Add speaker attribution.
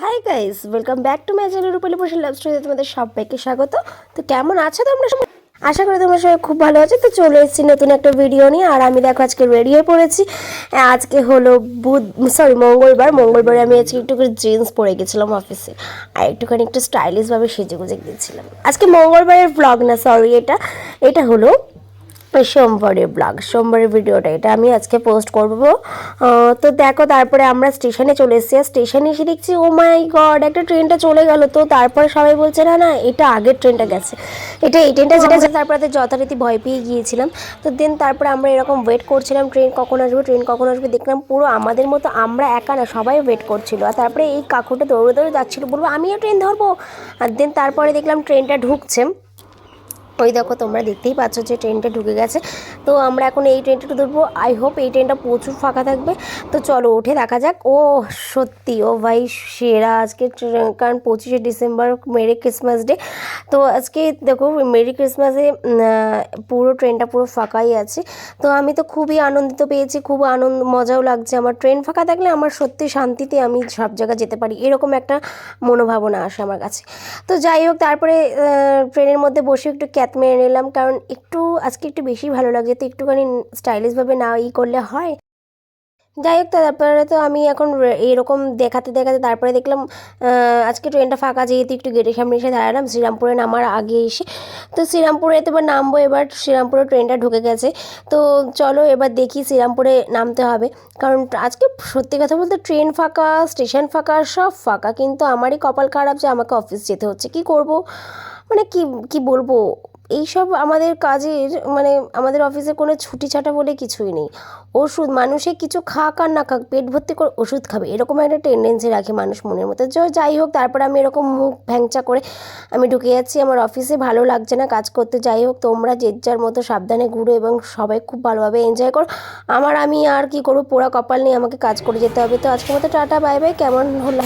Speaker 1: Hi guys welcome back to my channel Rupali বসে love স্টোরিতে তোমাদের সবাইকে স্বাগত। তো কেমন আছো তোমরা সবাই আশা করি তোমরা সবাই খুব ভালো আছো। তো চলে এসেছি নতুন একটা ভিডিও নিয়ে, আর আমি দেখো আজকে রেডি হয়ে পড়েছি। আজকে হলো বুধ সরি মঙ্গলবার। মঙ্গলবারে আমি আজকে একটু করে জিন্স পরে গেছিলাম অফিসে আর একটুখানি একটু স্টাইলিশভাবে সেজে গুজে গিয়েছিলাম আজকে মঙ্গলবারের ব্লগ না সরি এটা। এটা হলো সোমবারের ব্লগ সোমবারের ভিডিওটা, এটা আমি আজকে পোস্ট করব। তো দেখো, তারপরে আমরা স্টেশনে চলে এসেছি, আর স্টেশনে এসে দেখছি ও মাই গড একটা ট্রেনটা চলে গেল। তো তারপরে সবাই বলছে, না না, এটা আগের ট্রেনটা গেছে। এটা, এই ট্রেনটা যেটা যেটা তারপরে যথারীতি ভয় পেয়ে গিয়েছিলাম। তো দেন তারপরে আমরা এরকম ওয়েট করছিলাম ট্রেন কখন আসবে ট্রেন কখন আসবে, দেখলাম পুরো আমাদের মতো আমরা একা না, সবাই ওয়েট করছিল। আর তারপরে এই কাকুটা দৌড়ে দৌড়ে যাচ্ছিল বলব আমিও ট্রেন ধরবো। আর দেন তারপরে দেখলাম ট্রেনটা ঢুকছে। ওই দেখো তোমরা দেখতেই পাচ্ছ যে ট্রেনটা ঢুকে গেছে। তো আমরা এখন এই ট্রেনটা ধরবো। আই হোপ এই ট্রেনটা প্রচুর ফাঁকা থাকবে। তো চলো উঠে দেখা যাক। ও, সত্যি, ও ভাই সেরা আজকে কারণ পঁচিশে ডিসেম্বর, মেরি ক্রিসমাস ডে। তো আজকে দেখো, মেরি ক্রিসমাসে পুরো ট্রেনটা পুরো ফাঁকাই আছে। তো আমি তো খুবই আনন্দিত পেয়েছি, খুব আনন্দ, মজাও লাগছে। আমার ট্রেন ফাঁকা থাকলে আমার সত্যি শান্তিতে আমি সব জায়গায় যেতে পারি। এরকম একটা মনোভাবনা আসে আমার কাছে। তো যাই হোক, তারপরে ট্রেনের মধ্যে বসে একটু ক্যাত মেরে নিলাম, কারণ একটু, আজকে একটু বেশি ভালো লাগছে, তো একটুখানি স্টাইলিশভাবে না ই করলে হয়। যাই হোক তারপরে তো আমি এখন এরকম দেখাতে দেখাতে তারপরে দেখলাম আজকে ট্রেনটা ফাঁকা, যেহেতু একটু গেটের সামনে এসে দাঁড়ালাম, শ্রীরামপুরে নামার আগে এসে। তো শ্রীরামপুরে তো এবার নামবো, এবার শ্রীরামপুরে ট্রেনটা ঢুকে গেছে। তো চলো এবার দেখি শ্রীরামপুরে নামতে হবে, কারণ আজকে সত্যি কথা বলতে ট্রেন ফাঁকা, স্টেশন ফাঁকা, সব ফাঁকা, কিন্তু আমারই কপাল খারাপ যে আমাকে অফিস যেতে হচ্ছে। কি করব? মানে কি কি বলব? এইসব আমাদের কাজের মানে আমাদের অফিসে কোনো ছুটি ছাটা বলে কিছুই নেই। ওষুধ, মানুষে কিছু খাক আর না খাক, পেট ভর্তি করে ওষুধ খাবে। এরকম একটা টেন্ডেন্সি রাখে মানুষ মনের মতো যাই হোক, তারপরে আমি এরকম মুখ ভ্যাংচা করে আমি ঢুকে যাচ্ছি। আমার অফিসে ভালো লাগছে না কাজ করতে। যাই হোক, তোমরা যে যার মতো সাবধানে ঘুরো এবং সবাই খুব ভালোভাবে এনজয় করো। আমার, আমি আর কি করব? পোড়া কপাল নিয়ে আমাকে কাজ করে যেতে হবে। তো আজকের মতো টাটা, বাই বাই। কেমন হলো